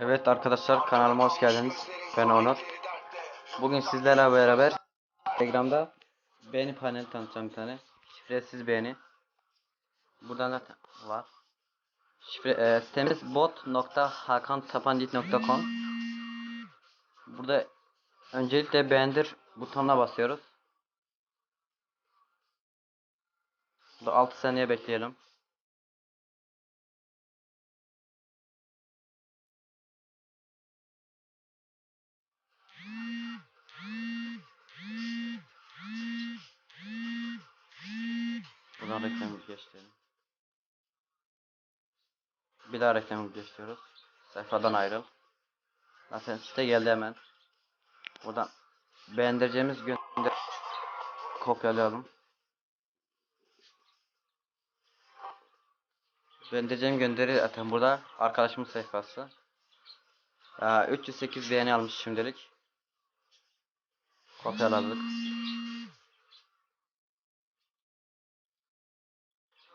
Evet arkadaşlar kanalıma hoş geldiniz. Ben Onur. Bugün sizlerle beraber Instagram'da beğeni paneli tanıtacağım bir tane. Şifresiz beğeni. Buradan da var. Şifre, e, sitemiz bot.hakantapandit.com Burada öncelikle beğendir butonuna basıyoruz. Burada 6 saniye bekleyelim. Buradan reklamı geçtirelim. Bir daha reklamı geçiyoruz. Sayfadan ayrıl. Zaten site geldi hemen. Buradan beğendireceğimiz gönder kopyalayalım. Göndereceğim gönderi zaten burada arkadaşımın sayfası. Aa, 308 beğeni almış şimdilik. Kopyaladık.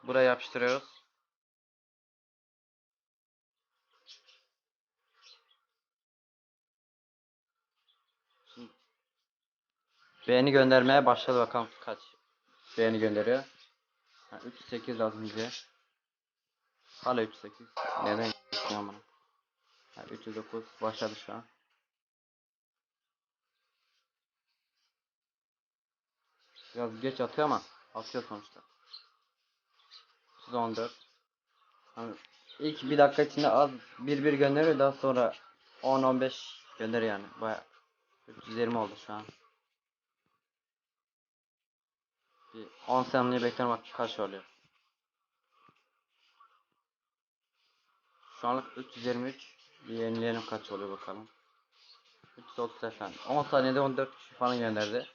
Buraya yapıştırıyoruz. Beğeni göndermeye başladı bakalım kaç beğeni gönderiyor. Ha, 308 lazım bize. Hala 308. Neden? Ha, 309 başladı şu an. Biraz geç atıyor ama atıyor sonuçta. 314 hani ilk bir dakika içinde az bir bir gönderiyor daha sonra 10-15 gönderiyor yani. Baya 320 oldu şu an. Bir 10 saniye beklerim bak kaç oluyor? Şu anlık 323 bir yenileyelim kaç oluyor bakalım. 330 efendim. 10 saniyede 14 kişi falan gönderdi.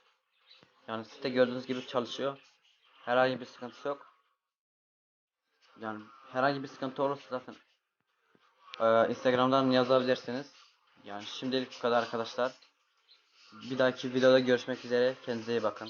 Yani site gördüğünüz gibi çalışıyor. Herhangi bir sıkıntısı yok yani herhangi bir sıkıntı olursa zaten eee, Instagram'dan yazabilirsiniz. Yani şimdilik bu kadar arkadaşlar. Bir dahaki videoda görüşmek üzere. Kendinize iyi bakın.